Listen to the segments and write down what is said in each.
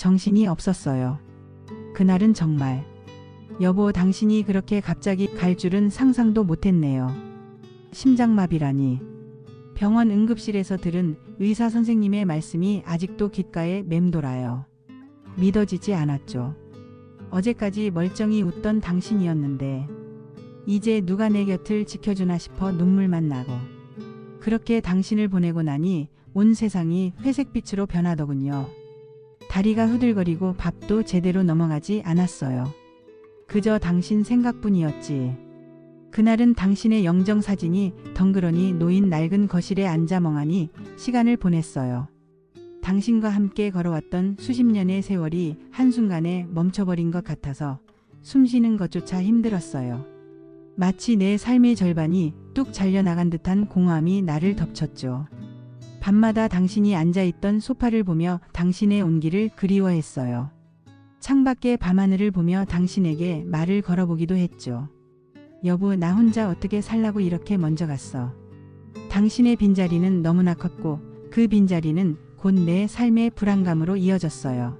정신이 없었어요. 그날은 정말 여보 당신이 그렇게 갑자기 갈 줄은 상상도 못했네요. 심장마비라니. 병원 응급실에서 들은 의사 선생님의 말씀이 아직도 귓가에 맴돌아요. 믿어지지 않았죠. 어제까지 멀쩡히 웃던 당신이었는데 이제 누가 내 곁을 지켜주나 싶어 눈물만 나고 그렇게 당신을 보내고 나니 온 세상이 회색빛으로 변하더군요. 다리가 후들거리고 밥도 제대로 넘어가지 않았어요. 그저 당신 생각뿐이었지. 그날은 당신의 영정 사진이 덩그러니 놓인 낡은 거실에 앉아 멍하니 시간을 보냈어요. 당신과 함께 걸어왔던 수십 년의 세월이 한순간에 멈춰버린 것 같아서 숨 쉬는 것조차 힘들었어요. 마치 내 삶의 절반이 뚝 잘려나간 듯한 공허함이 나를 덮쳤죠. 밤마다 당신이 앉아있던 소파를 보며 당신의 온기를 그리워했어요. 창밖의 밤하늘을 보며 당신에게 말을 걸어보기도 했죠. 여보, 나 혼자 어떻게 살라고 이렇게 먼저 갔어. 당신의 빈자리는 너무나 컸고 그 빈자리는 곧 내 삶의 불안감으로 이어졌어요.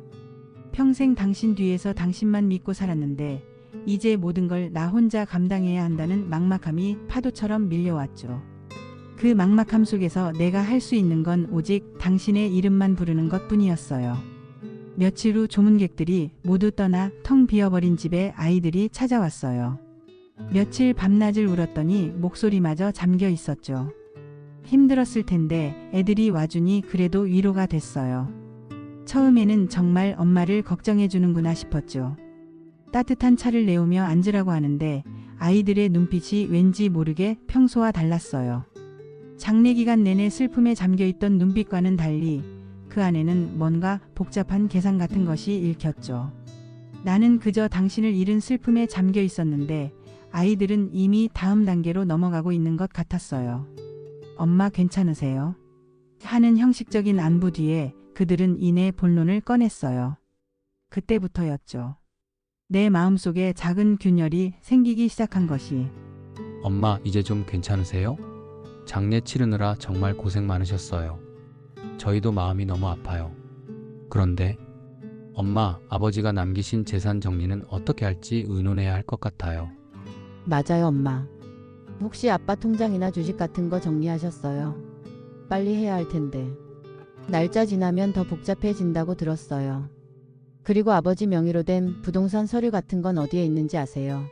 평생 당신 뒤에서 당신만 믿고 살았는데 이제 모든 걸 나 혼자 감당해야 한다는 막막함이 파도처럼 밀려왔죠. 그 막막함 속에서 내가 할 수 있는 건 오직 당신의 이름만 부르는 것 뿐이었어요. 며칠 후 조문객들이 모두 떠나 텅 비어버린 집에 아이들이 찾아왔어요. 며칠 밤낮을 울었더니 목소리마저 잠겨 있었죠. 힘들었을 텐데 애들이 와주니 그래도 위로가 됐어요. 처음에는 정말 엄마를 걱정해 주는구나 싶었죠. 따뜻한 차를 내오며 앉으라고 하는데 아이들의 눈빛이 왠지 모르게 평소와 달랐어요. 장례 기간 내내 슬픔에 잠겨 있던 눈빛과는 달리 그 안에는 뭔가 복잡한 계산 같은 것이 읽혔죠. 나는 그저 당신을 잃은 슬픔에 잠겨 있었는데 아이들은 이미 다음 단계로 넘어가고 있는 것 같았어요. 엄마 괜찮으세요? 하는 형식적인 안부 뒤에 그들은 이내 본론을 꺼냈어요. 그때부터였죠. 내 마음속에 작은 균열이 생기기 시작한 것이 엄마, 이제 좀 괜찮으세요? 장례 치르느라 정말 고생 많으셨어요. 저희도 마음이 너무 아파요. 그런데 엄마, 아버지가 남기신 재산 정리는 어떻게 할지 의논해야 할 것 같아요. 맞아요, 엄마. 혹시 아빠 통장이나 주식 같은 거 정리하셨어요? 빨리 해야 할 텐데. 날짜 지나면 더 복잡해진다고 들었어요. 그리고 아버지 명의로 된 부동산 서류 같은 건 어디에 있는지 아세요?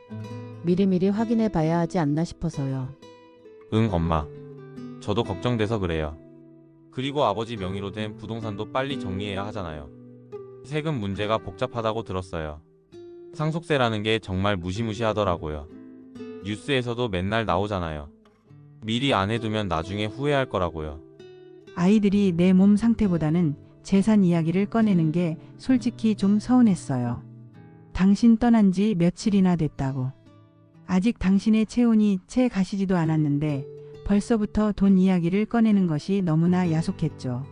미리미리 확인해 봐야 하지 않나 싶어서요. 응, 엄마. 저도 걱정돼서 그래요. 그리고 아버지 명의로 된 부동산도 빨리 정리해야 하잖아요. 세금 문제가 복잡하다고 들었어요. 상속세라는 게 정말 무시무시하더라고요. 뉴스에서도 맨날 나오잖아요. 미리 안 해두면 나중에 후회할 거라고요. 아이들이 내 몸 상태보다는 재산 이야기를 꺼내는 게 솔직히 좀 서운했어요. 당신 떠난 지 며칠이나 됐다고. 아직 당신의 체온이 채 가시지도 않았는데 벌써부터 돈 이야기를 꺼내는 것이 너무나 야속했죠.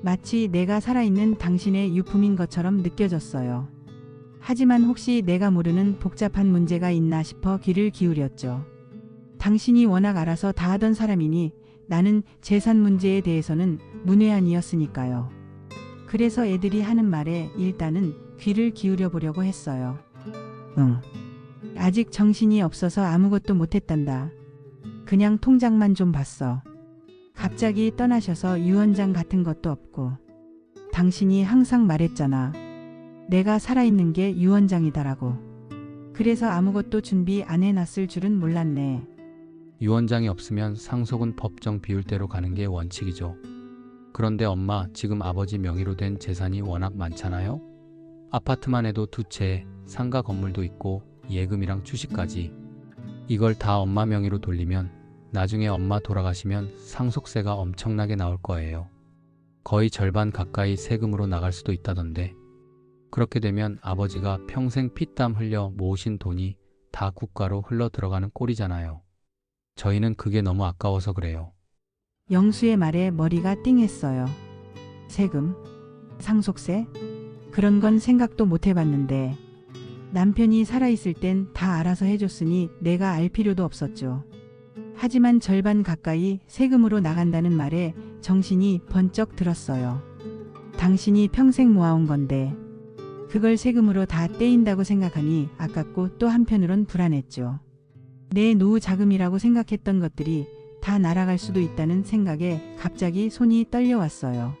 마치 내가 살아있는 당신의 유품인 것처럼 느껴졌어요. 하지만 혹시 내가 모르는 복잡한 문제가 있나 싶어 귀를 기울였죠. 당신이 워낙 알아서 다 하던 사람이니 나는 재산 문제에 대해서는 문외한이었으니까요. 그래서 애들이 하는 말에 일단은 귀를 기울여 보려고 했어요. 응. 아직 정신이 없어서 아무것도 못했단다. 그냥 통장만 좀 봤어. 갑자기 떠나셔서 유언장 같은 것도 없고. 당신이 항상 말했잖아. 내가 살아있는 게 유언장이다라고. 그래서 아무것도 준비 안 해놨을 줄은 몰랐네. 유언장이 없으면 상속은 법정 비율대로 가는 게 원칙이죠. 그런데 엄마, 지금 아버지 명의로 된 재산이 워낙 많잖아요? 아파트만 해도 두 채, 상가 건물도 있고 예금이랑 주식까지. 이걸 다 엄마 명의로 돌리면 나중에 엄마 돌아가시면 상속세가 엄청나게 나올 거예요. 거의 절반 가까이 세금으로 나갈 수도 있다던데. 그렇게 되면 아버지가 평생 피땀 흘려 모으신 돈이 다 국가로 흘러 들어가는 꼴이잖아요. 저희는 그게 너무 아까워서 그래요. 영수의 말에 머리가 띵했어요. 세금? 상속세? 그런 건 생각도 못 해봤는데 남편이 살아있을 땐 다 알아서 해줬으니 내가 알 필요도 없었죠. 하지만 절반 가까이 세금으로 나간다는 말에 정신이 번쩍 들었어요. 당신이 평생 모아온 건데 그걸 세금으로 다 떼인다고 생각하니 아깝고 또 한편으론 불안했죠. 내 노후 자금이라고 생각했던 것들이 다 날아갈 수도 있다는 생각에 갑자기 손이 떨려왔어요.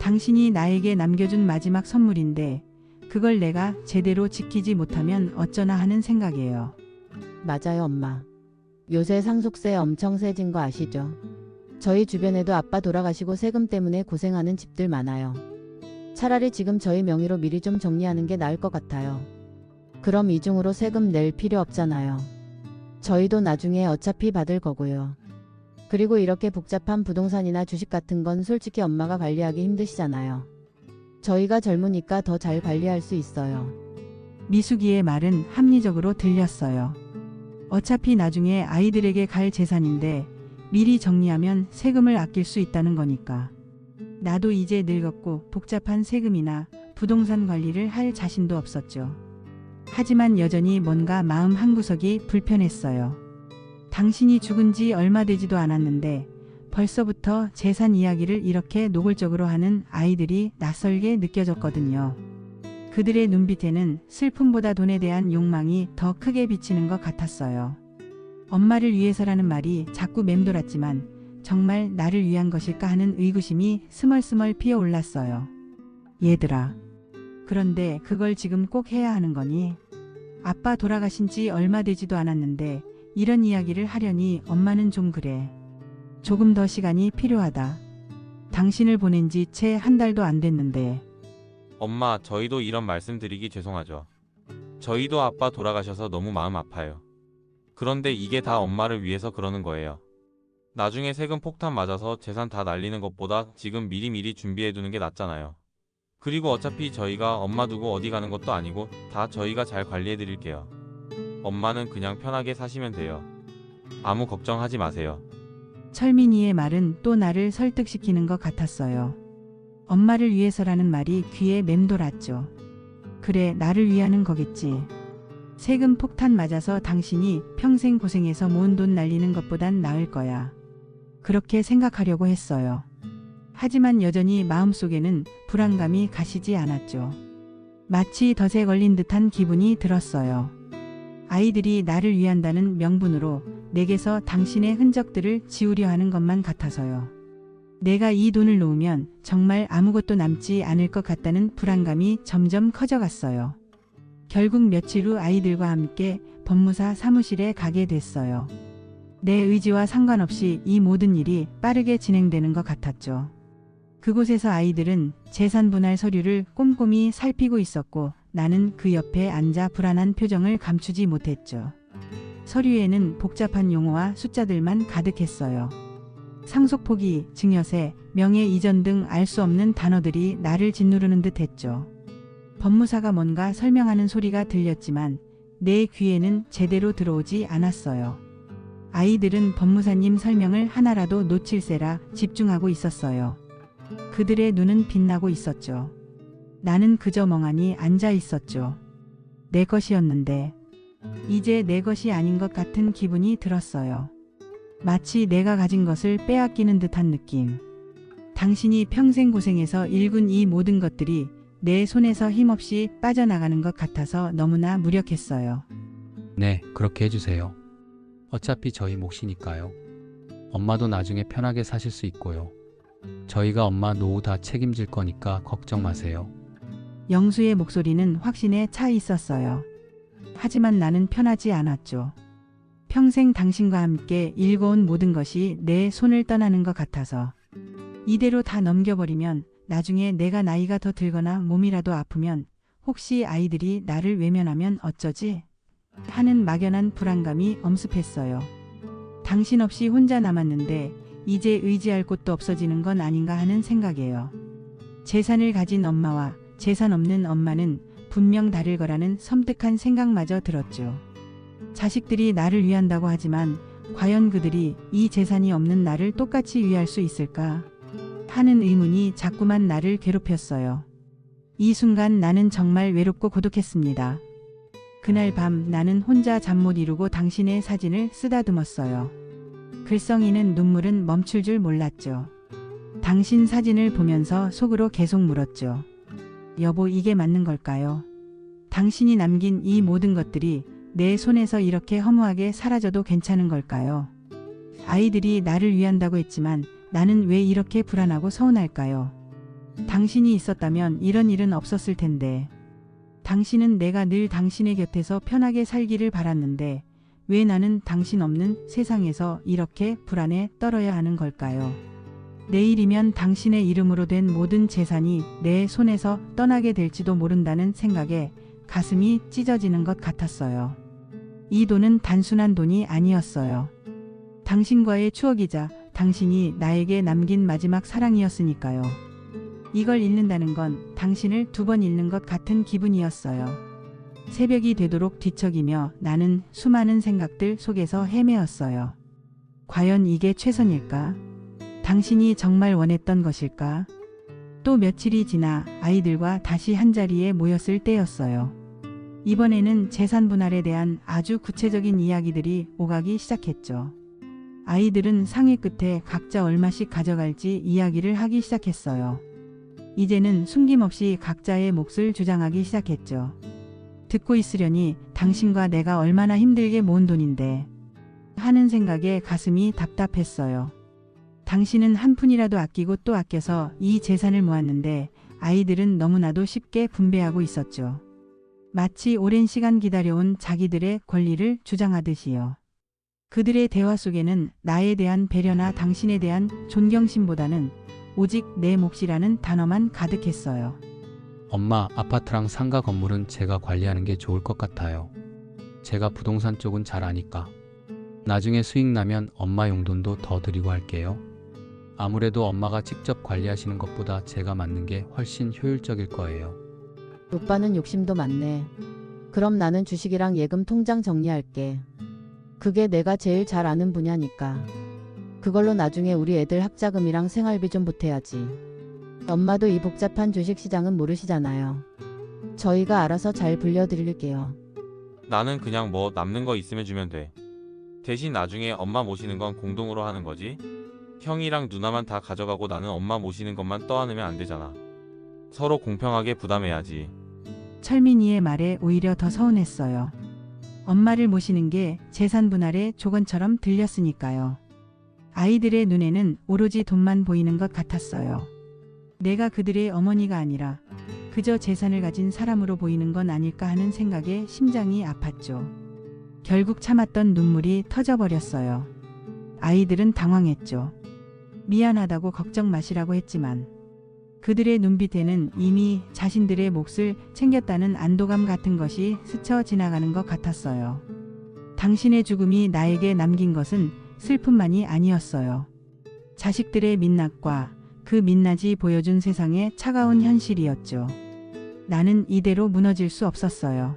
당신이 나에게 남겨준 마지막 선물인데 그걸 내가 제대로 지키지 못하면 어쩌나 하는 생각이에요. 맞아요, 엄마. 요새 상속세 엄청 세진 거 아시죠? 저희 주변에도 아빠 돌아가시고 세금 때문에 고생하는 집들 많아요. 차라리 지금 저희 명의로 미리 좀 정리하는 게 나을 것 같아요. 그럼 이중으로 세금 낼 필요 없잖아요. 저희도 나중에 어차피 받을 거고요. 그리고 이렇게 복잡한 부동산이나 주식 같은 건 솔직히 엄마가 관리하기 힘드시잖아요. 저희가 젊으니까 더 잘 관리할 수 있어요. 미숙이의 말은 합리적으로 들렸어요. 어차피 나중에 아이들에게 갈 재산인데 미리 정리하면 세금을 아낄 수 있다는 거니까. 나도 이제 늙었고 복잡한 세금이나 부동산 관리를 할 자신도 없었죠. 하지만 여전히 뭔가 마음 한구석이 불편했어요. 당신이 죽은 지 얼마 되지도 않았는데 벌써부터 재산 이야기를 이렇게 노골적으로 하는 아이들이 낯설게 느껴졌거든요. 그들의 눈빛에는 슬픔보다 돈에 대한 욕망이 더 크게 비치는 것 같았어요. 엄마를 위해서라는 말이 자꾸 맴돌았지만 정말 나를 위한 것일까 하는 의구심이 스멀스멀 피어올랐어요. 얘들아. 그런데 그걸 지금 꼭 해야 하는 거니? 아빠 돌아가신 지 얼마 되지도 않았는데 이런 이야기를 하려니 엄마는 좀 그래. 조금 더 시간이 필요하다. 당신을 보낸 지 채 한 달도 안 됐는데 엄마, 저희도 이런 말씀 드리기 죄송하죠. 저희도 아빠 돌아가셔서 너무 마음 아파요. 그런데 이게 다 엄마를 위해서 그러는 거예요. 나중에 세금 폭탄 맞아서 재산 다 날리는 것보다 지금 미리미리 준비해 두는 게 낫잖아요. 그리고 어차피 저희가 엄마 두고 어디 가는 것도 아니고 다 저희가 잘 관리해 드릴게요. 엄마는 그냥 편하게 사시면 돼요. 아무 걱정하지 마세요. 철민이의 말은 또 나를 설득시키는 것 같았어요. 엄마를 위해서라는 말이 귀에 맴돌았죠. 그래, 나를 위하는 거겠지. 세금 폭탄 맞아서 당신이 평생 고생해서 모은 돈 날리는 것보단 나을 거야. 그렇게 생각하려고 했어요. 하지만 여전히 마음속에는 불안감이 가시지 않았죠. 마치 덫에 걸린 듯한 기분이 들었어요. 아이들이 나를 위한다는 명분으로 내게서 당신의 흔적들을 지우려 하는 것만 같아서요. 내가 이 돈을 놓으면 정말 아무것도 남지 않을 것 같다는 불안감이 점점 커져갔어요. 결국 며칠 후 아이들과 함께 법무사 사무실에 가게 됐어요. 내 의지와 상관없이 이 모든 일이 빠르게 진행되는 것 같았죠. 그곳에서 아이들은 재산 분할 서류를 꼼꼼히 살피고 있었고 나는 그 옆에 앉아 불안한 표정을 감추지 못했죠. 서류에는 복잡한 용어와 숫자들만 가득했어요. 상속 포기, 증여세, 명예 이전 등 알 수 없는 단어들이 나를 짓누르는 듯 했죠. 법무사가 뭔가 설명하는 소리가 들렸지만 내 귀에는 제대로 들어오지 않았어요. 아이들은 법무사님 설명을 하나라도 놓칠세라 집중하고 있었어요. 그들의 눈은 빛나고 있었죠. 나는 그저 멍하니 앉아 있었죠. 내 것이었는데 이제 내 것이 아닌 것 같은 기분이 들었어요. 마치 내가 가진 것을 빼앗기는 듯한 느낌. 당신이 평생 고생해서 일군 이 모든 것들이 내 손에서 힘없이 빠져나가는 것 같아서 너무나 무력했어요. 네, 그렇게 해주세요. 어차피 저희 몫이니까요. 엄마도 나중에 편하게 사실 수 있고요. 저희가 엄마 노후 다 책임질 거니까 걱정 마세요. 영수의 목소리는 확신에 차 있었어요. 하지만 나는 편하지 않았죠. 평생 당신과 함께 일궈온 모든 것이 내 손을 떠나는 것 같아서 이대로 다 넘겨버리면 나중에 내가 나이가 더 들거나 몸이라도 아프면 혹시 아이들이 나를 외면하면 어쩌지? 하는 막연한 불안감이 엄습했어요. 당신 없이 혼자 남았는데 이제 의지할 곳도 없어지는 건 아닌가 하는 생각이에요. 재산을 가진 엄마와 재산 없는 엄마는 분명 다를 거라는 섬뜩한 생각마저 들었죠. 자식들이 나를 위한다고 하지만 과연 그들이 이 재산이 없는 나를 똑같이 위할 수 있을까? 하는 의문이 자꾸만 나를 괴롭혔어요. 이 순간 나는 정말 외롭고 고독했습니다. 그날 밤 나는 혼자 잠 못 이루고 당신의 사진을 쓰다듬었어요. 글썽이는 눈물은 멈출 줄 몰랐죠. 당신 사진을 보면서 속으로 계속 물었죠. 여보, 이게 맞는 걸까요? 당신이 남긴 이 모든 것들이 내 손에서 이렇게 허무하게 사라져도 괜찮은 걸까요? 아이들이 나를 위한다고 했지만 나는 왜 이렇게 불안하고 서운할까요? 당신이 있었다면 이런 일은 없었을 텐데. 당신은 내가 늘 당신의 곁에서 편하게 살기를 바랐는데 왜 나는 당신 없는 세상에서 이렇게 불안에 떨어야 하는 걸까요? 내일이면 당신의 이름으로 된 모든 재산이 내 손에서 떠나게 될지도 모른다는 생각에 가슴이 찢어지는 것 같았어요. 이 돈은 단순한 돈이 아니었어요. 당신과의 추억이자 당신이 나에게 남긴 마지막 사랑이었으니까요. 이걸 잃는다는 건 당신을 두 번 잃는 것 같은 기분이었어요. 새벽이 되도록 뒤척이며 나는 수많은 생각들 속에서 헤매었어요. 과연 이게 최선일까? 당신이 정말 원했던 것일까? 또 며칠이 지나 아이들과 다시 한자리에 모였을 때였어요. 이번에는 재산 분할에 대한 아주 구체적인 이야기들이 오가기 시작했죠. 아이들은 상의 끝에 각자 얼마씩 가져갈지 이야기를 하기 시작했어요. 이제는 숨김없이 각자의 몫을 주장하기 시작했죠. 듣고 있으려니 당신과 내가 얼마나 힘들게 모은 돈인데 하는 생각에 가슴이 답답했어요. 당신은 한 푼이라도 아끼고 또 아껴서 이 재산을 모았는데 아이들은 너무나도 쉽게 분배하고 있었죠. 마치 오랜 시간 기다려온 자기들의 권리를 주장하듯이요. 그들의 대화 속에는 나에 대한 배려나 당신에 대한 존경심보다는 오직 내 몫이라는 단어만 가득했어요. 엄마, 아파트랑 상가 건물은 제가 관리하는 게 좋을 것 같아요. 제가 부동산 쪽은 잘 아니까. 나중에 수익 나면 엄마 용돈도 더 드리고 할게요. 아무래도 엄마가 직접 관리하시는 것보다 제가 맡는 게 훨씬 효율적일 거예요. 오빠는 욕심도 많네. 그럼 나는 주식이랑 예금 통장 정리할게. 그게 내가 제일 잘 아는 분야니까. 그걸로 나중에 우리 애들 학자금이랑 생활비 좀 보태야지. 엄마도 이 복잡한 주식 시장은 모르시잖아요. 저희가 알아서 잘 불려드릴게요. 나는 그냥 뭐 남는 거 있으면 주면 돼. 대신 나중에 엄마 모시는 건 공동으로 하는 거지. 형이랑 누나만 다 가져가고 나는 엄마 모시는 것만 떠안으면 안 되잖아. 서로 공평하게 부담해야지. 철민이의 말에 오히려 더 서운했어요. 엄마를 모시는 게 재산 분할의 조건처럼 들렸으니까요. 아이들의 눈에는 오로지 돈만 보이는 것 같았어요. 내가 그들의 어머니가 아니라 그저 재산을 가진 사람으로 보이는 건 아닐까 하는 생각에 심장이 아팠죠. 결국 참았던 눈물이 터져버렸어요. 아이들은 당황했죠. 미안하다고 걱정 마시라고 했지만 그들의 눈빛에는 이미 자신들의 몫을 챙겼다는 안도감 같은 것이 스쳐 지나가는 것 같았어요. 당신의 죽음이 나에게 남긴 것은 슬픔만이 아니었어요. 자식들의 민낯과 그 민낯이 보여준 세상의 차가운 현실이었죠. 나는 이대로 무너질 수 없었어요.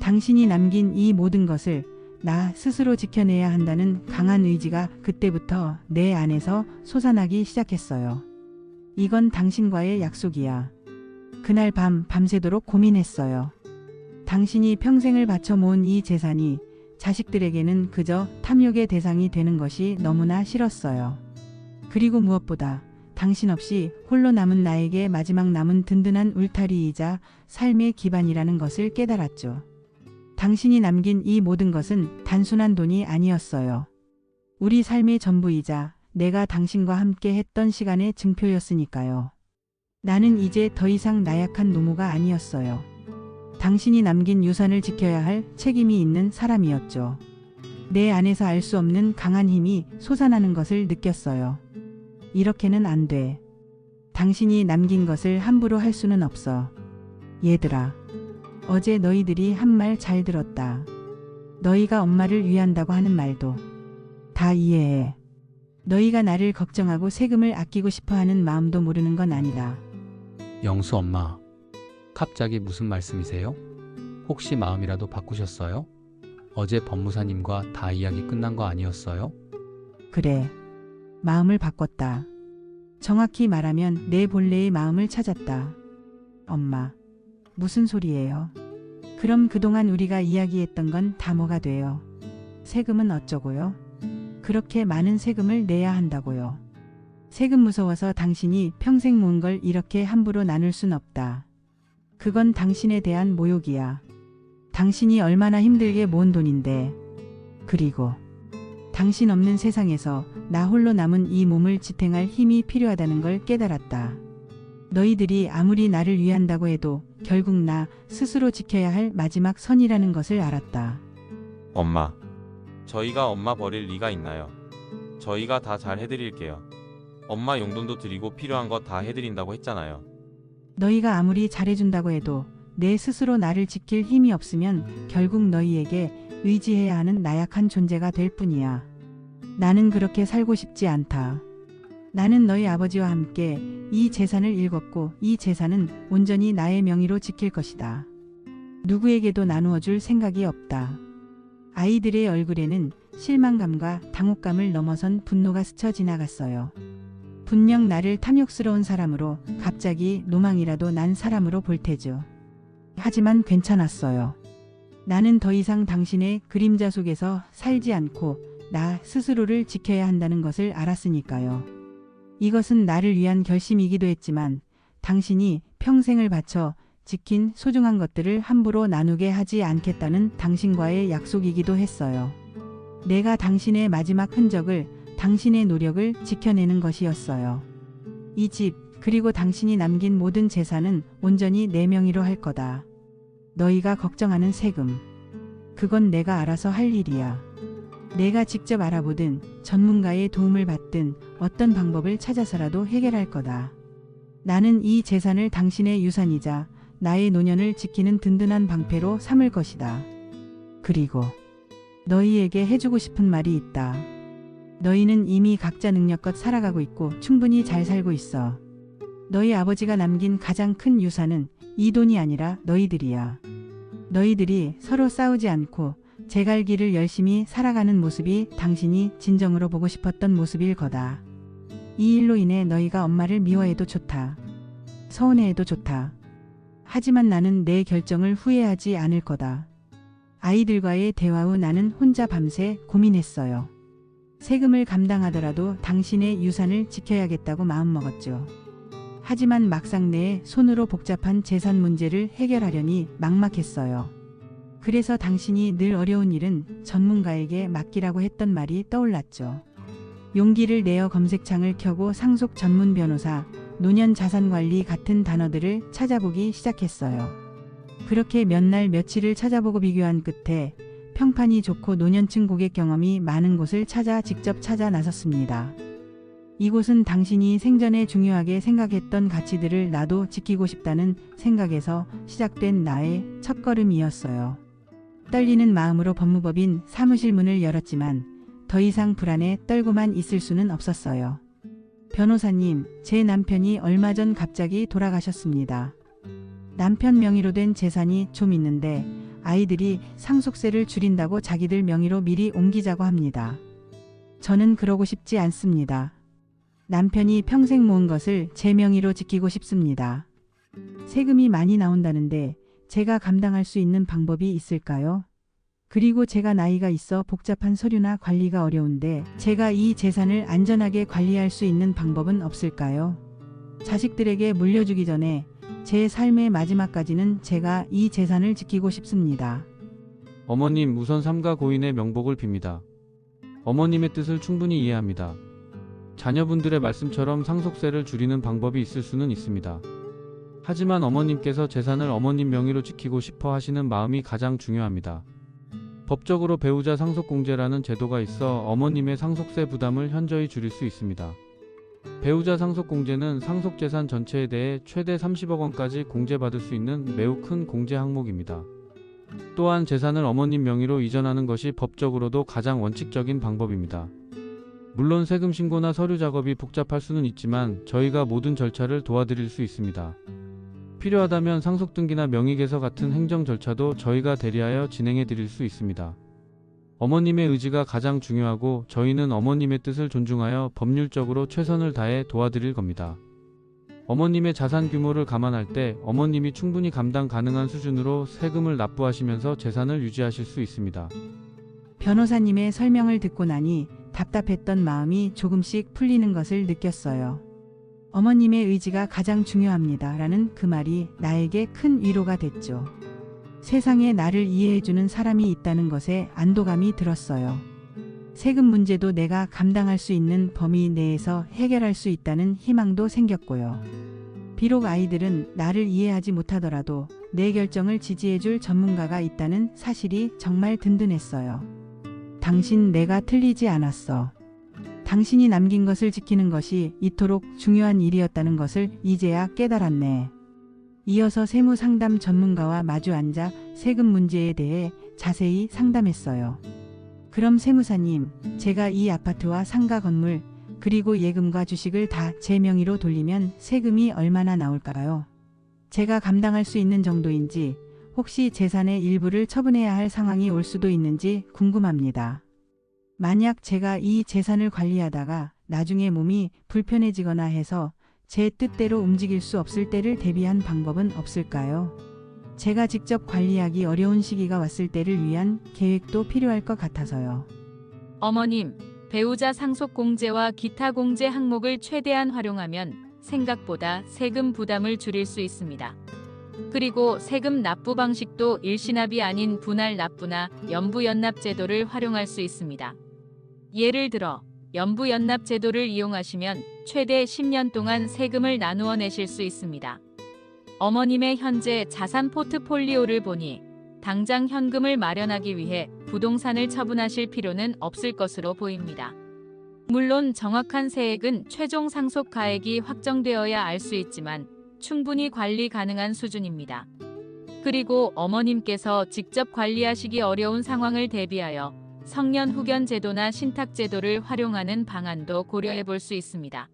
당신이 남긴 이 모든 것을 나 스스로 지켜내야 한다는 강한 의지가 그때부터 내 안에서 솟아나기 시작했어요. 이건 당신과의 약속이야. 그날 밤 밤새도록 고민했어요. 당신이 평생을 바쳐 모은 이 재산이 자식들에게는 그저 탐욕의 대상이 되는 것이 너무나 싫었어요. 그리고 무엇보다 당신 없이 홀로 남은 나에게 마지막 남은 든든한 울타리이자 삶의 기반이라는 것을 깨달았죠. 당신이 남긴 이 모든 것은 단순한 돈이 아니었어요. 우리 삶의 전부이자 내가 당신과 함께 했던 시간의 증표였으니까요. 나는 이제 더 이상 나약한 노무가 아니었어요. 당신이 남긴 유산을 지켜야 할 책임이 있는 사람이었죠. 내 안에서 알 수 없는 강한 힘이 솟아나는 것을 느꼈어요. 이렇게는 안 돼. 당신이 남긴 것을 함부로 할 수는 없어. 얘들아. 어제 너희들이 한 말 잘 들었다. 너희가 엄마를 위한다고 하는 말도 다 이해해. 너희가 나를 걱정하고 세금을 아끼고 싶어 하는 마음도 모르는 건 아니다. 영수 엄마, 갑자기 무슨 말씀이세요? 혹시 마음이라도 바꾸셨어요? 어제 법무사님과 다 이야기 끝난 거 아니었어요? 그래. 마음을 바꿨다. 정확히 말하면 내 본래의 마음을 찾았다. 엄마. 무슨 소리예요? 그럼 그동안 우리가 이야기했던 건 다 뭐가 돼요? 세금은 어쩌고요? 그렇게 많은 세금을 내야 한다고요. 세금 무서워서 당신이 평생 모은 걸 이렇게 함부로 나눌 순 없다. 그건 당신에 대한 모욕이야. 당신이 얼마나 힘들게 모은 돈인데. 그리고 당신 없는 세상에서 나 홀로 남은 이 몸을 지탱할 힘이 필요하다는 걸 깨달았다. 너희들이 아무리 나를 위한다고 해도 결국 나 스스로 지켜야 할 마지막 선이라는 것을 알았다. 엄마. 저희가 엄마 버릴 리가 있나요? 저희가 다 잘 해드릴게요. 엄마 용돈도 드리고 필요한 거 다 해드린다고 했잖아요. 너희가 아무리 잘해준다고 해도 내 스스로 나를 지킬 힘이 없으면 결국 너희에게 의지해야 하는 나약한 존재가 될 뿐이야. 나는 그렇게 살고 싶지 않다. 나는 너희 아버지와 함께 이 재산을 읽었고 이 재산은 온전히 나의 명의로 지킬 것이다. 누구에게도 나누어 줄 생각이 없다. 아이들의 얼굴에는 실망감과 당혹감을 넘어선 분노가 스쳐 지나갔어요. 분명 나를 탐욕스러운 사람으로 갑자기 노망이라도 난 사람으로 볼 테죠. 하지만 괜찮았어요. 나는 더 이상 당신의 그림자 속에서 살지 않고 나 스스로를 지켜야 한다는 것을 알았으니까요. 이것은 나를 위한 결심이기도 했지만 당신이 평생을 바쳐 지킨 소중한 것들을 함부로 나누게 하지 않겠다는 당신과의 약속이기도 했어요. 내가 당신의 마지막 흔적을 당신의 노력을 지켜내는 것이었어요. 이 집, 그리고 당신이 남긴 모든 재산은 온전히 내 명의로 할 거다. 너희가 걱정하는 세금. 그건 내가 알아서 할 일이야. 내가 직접 알아보든 전문가의 도움을 받든 어떤 방법을 찾아서라도 해결할 거다. 나는 이 재산을 당신의 유산이자 나의 노년을 지키는 든든한 방패로 삼을 것이다. 그리고 너희에게 해주고 싶은 말이 있다. 너희는 이미 각자 능력껏 살아가고 있고 충분히 잘 살고 있어. 너희 아버지가 남긴 가장 큰 유산은 이 돈이 아니라 너희들이야. 너희들이 서로 싸우지 않고 제갈길을 열심히 살아가는 모습이 당신이 진정으로 보고 싶었던 모습일 거다. 이 일로 인해 너희가 엄마를 미워해도 좋다. 서운해해도 좋다. 하지만 나는 내 결정을 후회하지 않을 거다. 아이들과의 대화 후 나는 혼자 밤새 고민했어요. 세금을 감당하더라도 당신의 유산을 지켜야겠다고 마음먹었죠. 하지만 막상 내 손으로 복잡한 재산 문제를 해결하려니 막막했어요. 그래서 당신이 늘 어려운 일은 전문가에게 맡기라고 했던 말이 떠올랐죠. 용기를 내어 검색창을 켜고 상속 전문 변호사, 노년 자산관리 같은 단어들을 찾아보기 시작했어요. 그렇게 몇 날 며칠을 찾아보고 비교한 끝에 평판이 좋고 노년층 고객 경험이 많은 곳을 찾아 직접 찾아 나섰습니다. 이곳은 당신이 생전에 중요하게 생각했던 가치들을 나도 지키고 싶다는 생각에서 시작된 나의 첫걸음이었어요. 떨리는 마음으로 법무법인 사무실 문을 열었지만 더 이상 불안에 떨고만 있을 수는 없었어요. 변호사님, 제 남편이 얼마 전 갑자기 돌아가셨습니다. 남편 명의로 된 재산이 좀 있는데 아이들이 상속세를 줄인다고 자기들 명의로 미리 옮기자고 합니다. 저는 그러고 싶지 않습니다. 남편이 평생 모은 것을 제 명의로 지키고 싶습니다. 세금이 많이 나온다는데 제가 감당할 수 있는 방법이 있을까요? 그리고 제가 나이가 있어 복잡한 서류나 관리가 어려운데 제가 이 재산을 안전하게 관리할 수 있는 방법은 없을까요? 자식들에게 물려주기 전에 제 삶의 마지막까지는 제가 이 재산을 지키고 싶습니다. 어머님 우선 삼가 고인의 명복을 빕니다. 어머님의 뜻을 충분히 이해합니다. 자녀분들의 말씀처럼 상속세를 줄이는 방법이 있을 수는 있습니다. 하지만 어머님께서 재산을 어머님 명의로 지키고 싶어 하시는 마음이 가장 중요합니다. 법적으로 배우자 상속공제라는 제도가 있어 어머님의 상속세 부담을 현저히 줄일 수 있습니다. 배우자 상속공제는 상속재산 전체에 대해 최대 30억 원까지 공제받을 수 있는 매우 큰 공제 항목입니다. 또한 재산을 어머님 명의로 이전하는 것이 법적으로도 가장 원칙적인 방법입니다. 물론 세금 신고나 서류 작업이 복잡할 수는 있지만 저희가 모든 절차를 도와드릴 수 있습니다. 필요하다면 상속 등기나 명의개서 같은 행정 절차도 저희가 대리하여 진행해 드릴 수 있습니다. 어머님의 의지가 가장 중요하고 저희는 어머님의 뜻을 존중하여 법률적으로 최선을 다해 도와드릴 겁니다. 어머님의 자산 규모를 감안할 때 어머님이 충분히 감당 가능한 수준으로 세금을 납부하시면서 재산을 유지하실 수 있습니다. 변호사님의 설명을 듣고 나니 답답했던 마음이 조금씩 풀리는 것을 느꼈어요. 어머님의 의지가 가장 중요합니다. 라는 그 말이 나에게 큰 위로가 됐죠. 세상에 나를 이해해주는 사람이 있다는 것에 안도감이 들었어요. 세금 문제도 내가 감당할 수 있는 범위 내에서 해결할 수 있다는 희망도 생겼고요. 비록 아이들은 나를 이해하지 못하더라도 내 결정을 지지해줄 전문가가 있다는 사실이 정말 든든했어요. 당신 내가 틀리지 않았어. 당신이 남긴 것을 지키는 것이 이토록 중요한 일이었다는 것을 이제야 깨달았네. 이어서 세무 상담 전문가와 마주 앉아 세금 문제에 대해 자세히 상담했어요. 그럼 세무사님, 제가 이 아파트와 상가 건물, 그리고 예금과 주식을 다 제 명의로 돌리면 세금이 얼마나 나올까요? 제가 감당할 수 있는 정도인지, 혹시 재산의 일부를 처분해야 할 상황이 올 수도 있는지 궁금합니다. 만약 제가 이 재산을 관리하다가 나중에 몸이 불편해지거나 해서 제 뜻대로 움직일 수 없을 때를 대비한 방법은 없을까요? 제가 직접 관리하기 어려운 시기가 왔을 때를 위한 계획도 필요할 것 같아서요. 어머님, 배우자 상속 공제와 기타 공제 항목을 최대한 활용하면 생각보다 세금 부담을 줄일 수 있습니다. 그리고 세금 납부 방식도 일시납이 아닌 분할 납부나 연부 연납 제도를 활용할 수 있습니다. 예를 들어 연부연납 제도를 이용하시면 최대 10년 동안 세금을 나누어 내실 수 있습니다. 어머님의 현재 자산 포트폴리오를 보니 당장 현금을 마련하기 위해 부동산을 처분하실 필요는 없을 것으로 보입니다. 물론 정확한 세액은 최종 상속 가액이 확정되어야 알 수 있지만 충분히 관리 가능한 수준입니다. 그리고 어머님께서 직접 관리하시기 어려운 상황을 대비하여 성년 후견 제도나 신탁 제도를 활용하는 방안도 고려해 볼 수 있습니다.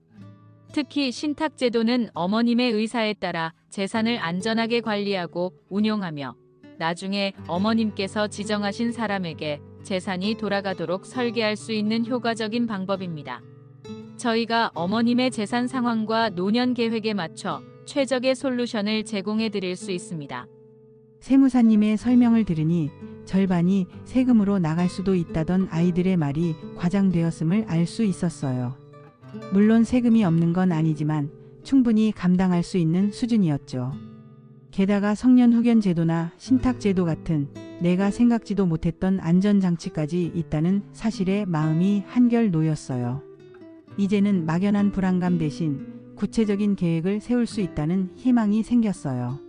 특히 신탁 제도는 어머님의 의사에 따라 재산을 안전하게 관리하고 운용하며 나중에 어머님께서 지정하신 사람에게 재산이 돌아가도록 설계할 수 있는 효과적인 방법입니다. 저희가 어머님의 재산 상황과 노년 계획에 맞춰 최적의 솔루션을 제공해 드릴 수 있습니다. 세무사님의 설명을 들으니 절반이 세금으로 나갈 수도 있다던 아이들의 말이 과장되었음을 알 수 있었어요. 물론 세금이 없는 건 아니지만 충분히 감당할 수 있는 수준이었죠. 게다가 성년 후견 제도나 신탁 제도 같은 내가 생각지도 못했던 안전장치까지 있다는 사실에 마음이 한결 놓였어요. 이제는 막연한 불안감 대신 구체적인 계획을 세울 수 있다는 희망이 생겼어요.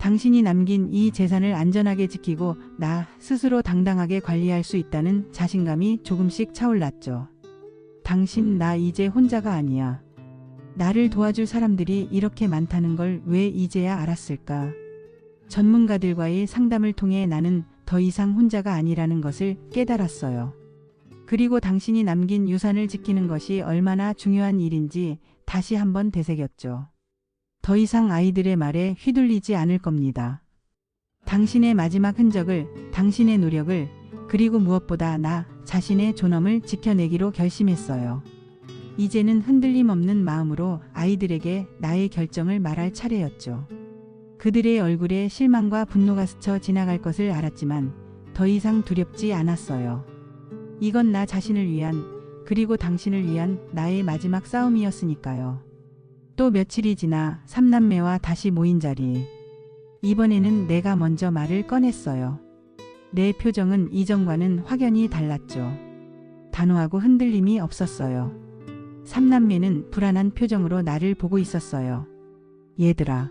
당신이 남긴 이 재산을 안전하게 지키고 나 스스로 당당하게 관리할 수 있다는 자신감이 조금씩 차올랐죠. 당신 나 이제 혼자가 아니야. 나를 도와줄 사람들이 이렇게 많다는 걸 왜 이제야 알았을까? 전문가들과의 상담을 통해 나는 더 이상 혼자가 아니라는 것을 깨달았어요. 그리고 당신이 남긴 유산을 지키는 것이 얼마나 중요한 일인지 다시 한번 되새겼죠. 더 이상 아이들의 말에 휘둘리지 않을 겁니다. 당신의 마지막 흔적을, 당신의 노력을, 그리고 무엇보다 나 자신의 존엄을 지켜내기로 결심했어요. 이제는 흔들림 없는 마음으로 아이들에게 나의 결정을 말할 차례였죠. 그들의 얼굴에 실망과 분노가 스쳐 지나갈 것을 알았지만 더 이상 두렵지 않았어요. 이건 나 자신을 위한, 그리고 당신을 위한 나의 마지막 싸움이었으니까요. 또 며칠이 지나 삼남매와 다시 모인 자리. 이번에는 내가 먼저 말을 꺼냈어요. 내 표정은 이전과는 확연히 달랐죠. 단호하고 흔들림이 없었어요. 삼남매는 불안한 표정으로 나를 보고 있었어요. 얘들아,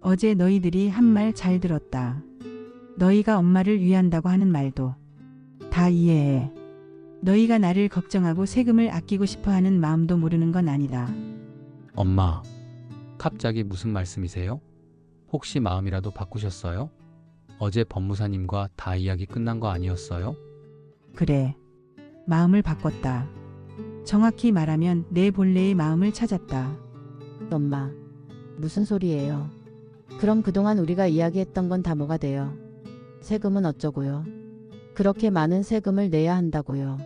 어제 너희들이 한 말 잘 들었다. 너희가 엄마를 위한다고 하는 말도 다 이해해. 너희가 나를 걱정하고 세금을 아끼고 싶어 하는 마음도 모르는 건 아니다. 엄마, 갑자기 무슨 말씀이세요? 혹시 마음이라도 바꾸셨어요? 어제 법무사님과 다 이야기 끝난 거 아니었어요? 그래. 마음을 바꿨다. 정확히 말하면 내 본래의 마음을 찾았다. 엄마, 무슨 소리예요? 그럼 그동안 우리가 이야기했던 건 다 뭐가 돼요? 세금은 어쩌고요? 그렇게 많은 세금을 내야 한다고요.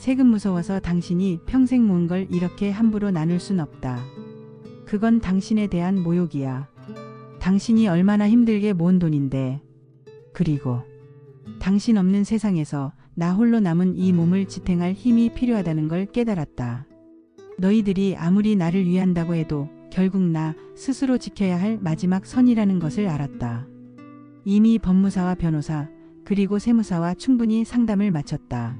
세금 무서워서 당신이 평생 모은 걸 이렇게 함부로 나눌 순 없다. 그건 당신에 대한 모욕이야. 당신이 얼마나 힘들게 모은 돈인데. 그리고 당신 없는 세상에서 나 홀로 남은 이 몸을 지탱할 힘이 필요하다는 걸 깨달았다. 너희들이 아무리 나를 위한다고 해도 결국 나 스스로 지켜야 할 마지막 선이라는 것을 알았다. 이미 법무사와 변호사, 그리고 세무사와 충분히 상담을 마쳤다.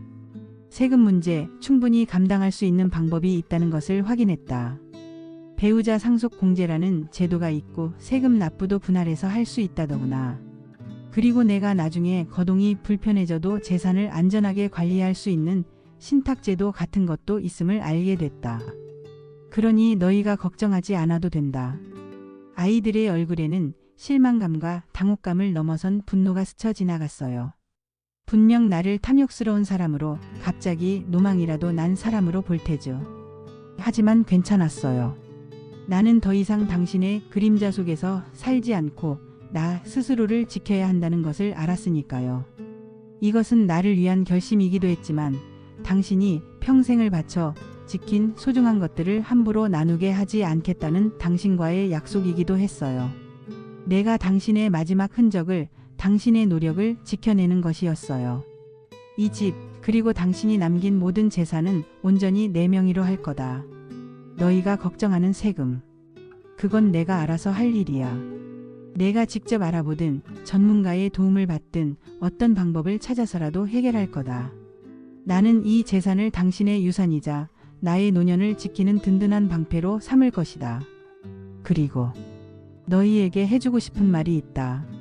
세금 문제 충분히 감당할 수 있는 방법이 있다는 것을 확인했다. 배우자 상속 공제라는 제도가 있고 세금 납부도 분할해서 할 수 있다더구나. 그리고 내가 나중에 거동이 불편해져도 재산을 안전하게 관리할 수 있는 신탁제도 같은 것도 있음을 알게 됐다. 그러니 너희가 걱정하지 않아도 된다. 아이들의 얼굴에는 실망감과 당혹감을 넘어선 분노가 스쳐 지나갔어요. 분명 나를 탐욕스러운 사람으로 갑자기 노망이라도 난 사람으로 볼 테죠. 하지만 괜찮았어요. 나는 더 이상 당신의 그림자 속에서 살지 않고 나 스스로를 지켜야 한다는 것을 알았으니까요. 이것은 나를 위한 결심이기도 했지만 당신이 평생을 바쳐 지킨 소중한 것들을 함부로 나누게 하지 않겠다는 당신과의 약속이기도 했어요. 내가 당신의 마지막 흔적을 당신의 노력을 지켜내는 것이었어요. 이 집, 그리고 당신이 남긴 모든 재산은 온전히 내 명의로 할 거다. 너희가 걱정하는 세금. 그건 내가 알아서 할 일이야. 내가 직접 알아보든 전문가의 도움을 받든 어떤 방법을 찾아서라도 해결할 거다. 나는 이 재산을 당신의 유산이자 나의 노년을 지키는 든든한 방패로 삼을 것이다. 그리고 너희에게 해주고 싶은 말이 있다.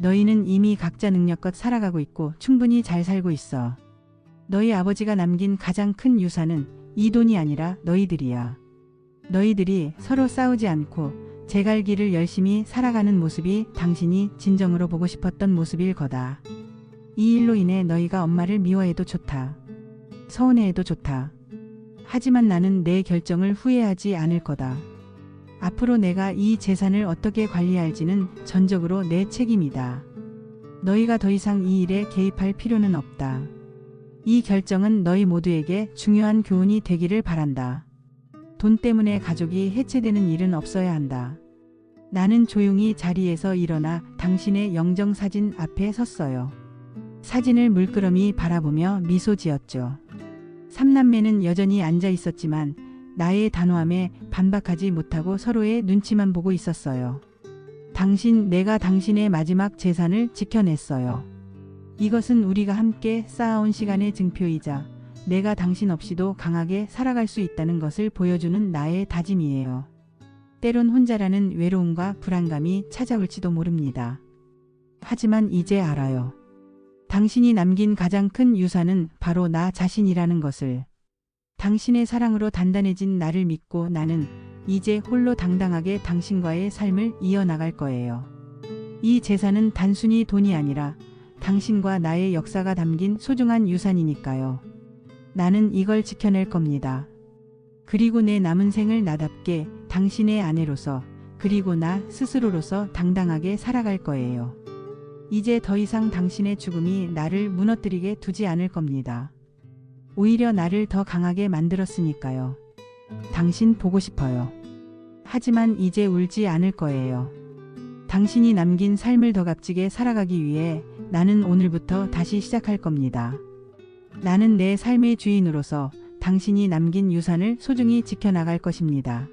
너희는 이미 각자 능력껏 살아가고 있고 충분히 잘 살고 있어. 너희 아버지가 남긴 가장 큰 유산은 이 돈이 아니라 너희들이야. 너희들이 서로 싸우지 않고 제갈길을 열심히 살아가는 모습이 당신이 진정으로 보고 싶었던 모습일 거다. 이 일로 인해 너희가 엄마를 미워해도 좋다. 서운해해도 좋다. 하지만 나는 내 결정을 후회하지 않을 거다. 앞으로 내가 이 재산을 어떻게 관리할지는 전적으로 내 책임이다. 너희가 더 이상 이 일에 개입할 필요는 없다. 이 결정은 너희 모두에게 중요한 교훈이 되기를 바란다. 돈 때문에 가족이 해체되는 일은 없어야 한다. 나는 조용히 자리에서 일어나 당신의 영정 사진 앞에 섰어요. 사진을 물끄러미 바라보며 미소 지었죠. 삼남매는 여전히 앉아 있었지만 나의 단호함에 반박하지 못하고 서로의 눈치만 보고 있었어요. 당신, 내가 당신의 마지막 재산을 지켜냈어요. 이것은 우리가 함께 쌓아온 시간의 증표이자 내가 당신 없이도 강하게 살아갈 수 있다는 것을 보여주는 나의 다짐이에요. 때론 혼자라는 외로움과 불안감이 찾아올지도 모릅니다. 하지만 이제 알아요. 당신이 남긴 가장 큰 유산은 바로 나 자신이라는 것을. 당신의 사랑으로 단단해진 나를 믿고 나는 이제 홀로 당당하게 당신과의 삶을 이어나갈 거예요. 이 재산은 단순히 돈이 아니라 당신과 나의 역사가 담긴 소중한 유산이니까요. 나는 이걸 지켜낼 겁니다. 그리고 내 남은 생을 나답게 당신의 아내로서 그리고 나 스스로로서 당당하게 살아갈 거예요. 이제 더 이상 당신의 죽음이 나를 무너뜨리게 두지 않을 겁니다. 오히려 나를 더 강하게 만들었으니까요. 당신 보고 싶어요. 하지만 이제 울지 않을 거예요. 당신이 남긴 삶을 더 값지게 살아가기 위해 나는 오늘부터 다시 시작할 겁니다. 나는 내 삶의 주인으로서 당신이 남긴 유산을 소중히 지켜나갈 것입니다.